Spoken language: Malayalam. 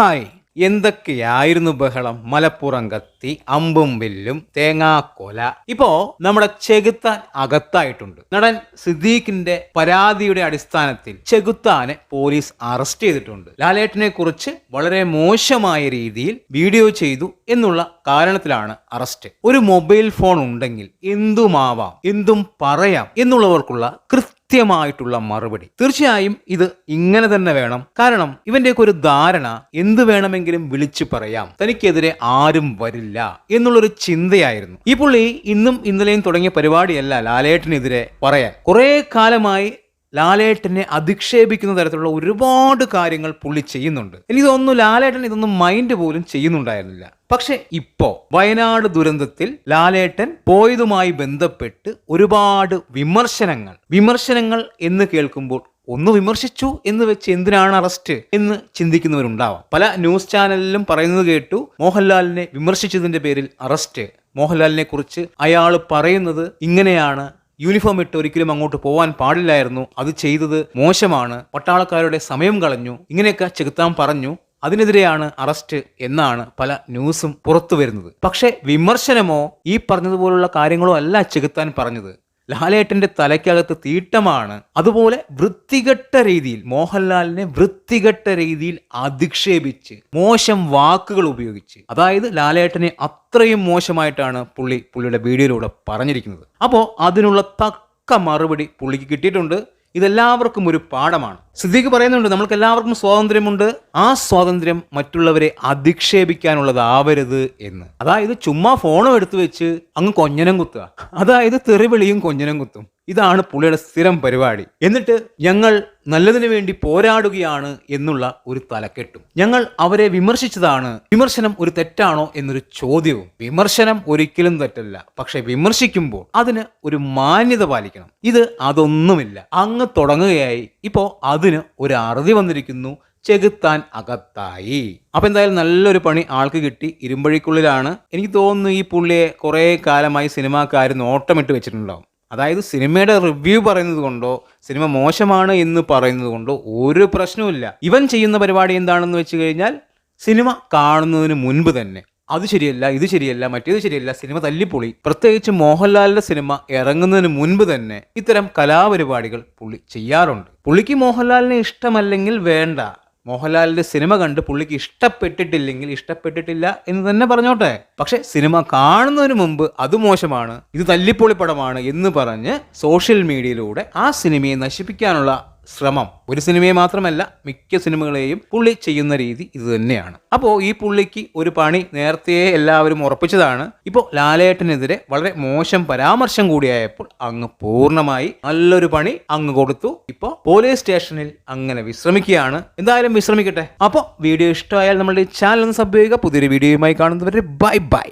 ഹായ് എന്തൊക്കെയായിരുന്നു ബഹളം? മലപ്പുറം കത്തി അമ്പും വില്ലും തേങ്ങാക്കൊല. ഇപ്പോ നമ്മുടെ ചെകുത്താൻ അകത്തായിട്ടുണ്ട്. നടൻ സിദ്ദീഖിന്റെ പരാതിയുടെ അടിസ്ഥാനത്തിൽ ചെകുത്താനെ പോലീസ് അറസ്റ്റ് ചെയ്തിട്ടുണ്ട്. ലാലേട്ടനെ കുറിച്ച് വളരെ മോശമായ രീതിയിൽ വീഡിയോ ചെയ്തു എന്നുള്ള കാരണത്തിലാണ് അറസ്റ്റ്. ഒരു മൊബൈൽ ഫോൺ ഉണ്ടെങ്കിൽ എന്തുമാവാം എന്തും പറയാം എന്നുള്ളവർക്കുള്ള കൃത്യമായിട്ടുള്ള മറുപടി. തീർച്ചയായും ഇത് ഇങ്ങനെ തന്നെ വേണം. കാരണം ഇവന്റെയൊക്കെ ഒരു ധാരണ എന്ത് വേണമെങ്കിലും വിളിച്ചു പറയാം. തനിക്കെതിരെ ആരും വരില്ല എന്നുള്ളൊരു ചിന്തയായിരുന്നു. ഈ പുള്ളി ഇന്നും ഇന്നലെയും തുടങ്ങിയ പരിപാടിയല്ല ലാലേട്ടനെതിരെ പറയാൻ. കുറെ കാലമായി ലാലേട്ടനെ അധിക്ഷേപിക്കുന്ന തരത്തിലുള്ള ഒരുപാട് കാര്യങ്ങൾ പുള്ളി ചെയ്യുന്നുണ്ട്. എനിക്ക് തോന്നുന്നു ലാലേട്ടൻ ഇതൊന്നും മൈൻഡ് പോലും ചെയ്യുന്നുണ്ടായിരുന്നില്ല. പക്ഷെ ഇപ്പോ വയനാട് ദുരന്തത്തിൽ ലാലേട്ടൻ പോയതുമായി ബന്ധപ്പെട്ട് ഒരുപാട് വിമർശനങ്ങൾ വിമർശനങ്ങൾ എന്ന് കേൾക്കുമ്പോൾ ഒന്ന് വിമർശിച്ചു എന്ന് വെച്ച് എന്തിനാണ് അറസ്റ്റ് എന്ന് ചിന്തിക്കുന്നവരുണ്ടാവാം. പല ന്യൂസ് ചാനലിലും പറയുന്നത് കേട്ടു മോഹൻലാലിനെ വിമർശിച്ചതിന്റെ പേരിൽ അറസ്റ്റ് മോഹൻലാലിനെ കുറിച്ച് അയാൾ പറയുന്നത് ഇങ്ങനെയാണ് യൂണിഫോം ഇട്ട് ഒരിക്കലും അങ്ങോട്ട് പോവാൻ പാടില്ലായിരുന്നു. അത് ചെയ്തത് മോശമാണ്. പട്ടാളക്കാരുടെ സമയം കളഞ്ഞു. ഇങ്ങനെയൊക്കെ ചെകുത്താൻ പറഞ്ഞു. അതിനെതിരെയാണ് അറസ്റ്റ് എന്നാണ് പല ന്യൂസും പുറത്തു വരുന്നത്. പക്ഷേ വിമർശനമോ ഈ പറഞ്ഞതുപോലുള്ള കാര്യങ്ങളോ അല്ല ചെകുത്താൻ പറഞ്ഞത്. ലാലേട്ടന്റെ തലയ്ക്കകത്ത് തീട്ടമാണ്. അതുപോലെ വൃത്തികെട്ട രീതിയിൽ മോഹൻലാലിനെ വൃത്തികെട്ട രീതിയിൽ അധിക്ഷേപിച്ച് മോശം വാക്കുകൾ ഉപയോഗിച്ച്. അതായത് ലാലേട്ടനെ അത്രയും മോശമായിട്ടാണ് പുള്ളി പുള്ളിയുടെ വീഡിയോയിലൂടെ പറഞ്ഞിരിക്കുന്നത്. അപ്പോൾ അതിനുള്ള തക്ക മറുപടി പുള്ളിക്ക് കിട്ടിയിട്ടുണ്ട്. ഇതെല്ലാവർക്കും ഒരു പാഠമാണ്. സിദ്ദീഖ് പറയുന്നുണ്ട് നമ്മൾക്ക് എല്ലാവർക്കും സ്വാതന്ത്ര്യമുണ്ട്. ആ സ്വാതന്ത്ര്യം മറ്റുള്ളവരെ അധിക്ഷേപിക്കാനുള്ളതാവരുത് എന്ന്. അതായത് ചുമ്മാ ഫോണും എടുത്തു വെച്ച് അങ്ങ് കൊഞ്ഞനം കുത്തുക. അതായത് തെറിവിളിയും കൊഞ്ഞനം കുത്തും. ഇതാണ് പുള്ളിയുടെ സ്ഥിരം പരിപാടി. എന്നിട്ട് ഞങ്ങൾ നല്ലതിനു വേണ്ടി പോരാടുകയാണ് എന്നുള്ള ഒരു തലക്കെട്ടും. ഞങ്ങൾ അവരെ വിമർശിച്ചതാണ്. വിമർശനം ഒരു തെറ്റാണോ എന്നൊരു ചോദ്യവും. വിമർശനം ഒരിക്കലും തെറ്റല്ല. പക്ഷെ വിമർശിക്കുമ്പോൾ അതിന് ഒരു മാന്യത പാലിക്കണം. ഇത് അതൊന്നുമില്ല. അങ്ങ് തുടങ്ങുകയായി. ഇപ്പോൾ അതിന് ഒരു അറുതി വന്നിരിക്കുന്നു. ചെകുത്താൻ അകത്തായി. അപ്പൊ എന്തായാലും നല്ലൊരു പണി ആൾക്ക് കിട്ടി. ഇരുമ്പഴിക്കുള്ളിലാണ്. എനിക്ക് തോന്നുന്നു ഈ പുള്ളിയെ കുറെ കാലമായി സിനിമാക്കാർ നോട്ടമിട്ട് വെച്ചിട്ടുണ്ടാവും. അതായത് സിനിമയുടെ റിവ്യൂ പറയുന്നത് കൊണ്ടോ സിനിമ മോശമാണ് എന്ന് പറയുന്നത് കൊണ്ടോ ഒരു പ്രശ്നവുമില്ല ഇവൻ ചെയ്യുന്ന പരിപാടി എന്താണെന്ന് വെച്ച് കഴിഞ്ഞാൽ സിനിമ കാണുന്നതിന് മുൻപ് തന്നെ. അത് ശരിയല്ല ഇത് ശരിയല്ല മറ്റേത് ശരിയല്ല സിനിമ തല്ലിപ്പൊളി. പ്രത്യേകിച്ച് മോഹൻലാലിന്റെ സിനിമ ഇറങ്ങുന്നതിന് മുൻപ് തന്നെ ഇത്തരം കലാപരിപാടികൾ പുള്ളി ചെയ്യാറുണ്ട്. പുള്ളിക്ക് മോഹൻലാലിനെ ഇഷ്ടമല്ലെങ്കിൽ വേണ്ട. മോഹൻലാലിന്റെ സിനിമ കണ്ട് പുള്ളിക്ക് ഇഷ്ടപ്പെട്ടിട്ടില്ലെങ്കിൽ ഇഷ്ടപ്പെട്ടിട്ടില്ല എന്ന് തന്നെ പറഞ്ഞോട്ടെ. പക്ഷെ സിനിമ കാണുന്നതിന് മുമ്പ് അത് മോശമാണ് ഇത് തല്ലിപ്പൊളി പടമാണ് എന്ന് പറഞ്ഞ് സോഷ്യൽ മീഡിയയിലൂടെ ആ സിനിമയെ നശിപ്പിക്കാനുള്ള ശ്രമം. ഒരു സിനിമയെ മാത്രമല്ല മിക്ക സിനിമകളെയും പുള്ളി ചെയ്യുന്ന രീതി ഇത് തന്നെയാണ്. അപ്പോൾ ഈ പുള്ളിക്ക് ഒരു പണി നേരത്തെ എല്ലാവരും ഉറപ്പിച്ചതാണ്. ഇപ്പോൾ ലാലേട്ടനെതിരെ വളരെ മോശം പരാമർശം കൂടിയായപ്പോൾ അങ്ങ് പൂർണമായി നല്ലൊരു പണി അങ്ങ് കൊടുത്തു. ഇപ്പോൾ പോലീസ് സ്റ്റേഷനിൽ അങ്ങനെ വിശ്രമിക്കുകയാണ്. എന്തായാലും വിശ്രമിക്കട്ടെ. അപ്പോൾ വീഡിയോ ഇഷ്ടമായാൽ നമ്മുടെ ചാനൽ ഒന്ന് സബ് ചെയ്യുക. പുതിയൊരു വീഡിയോയുമായി കാണുന്നവരെ ബൈ ബൈ.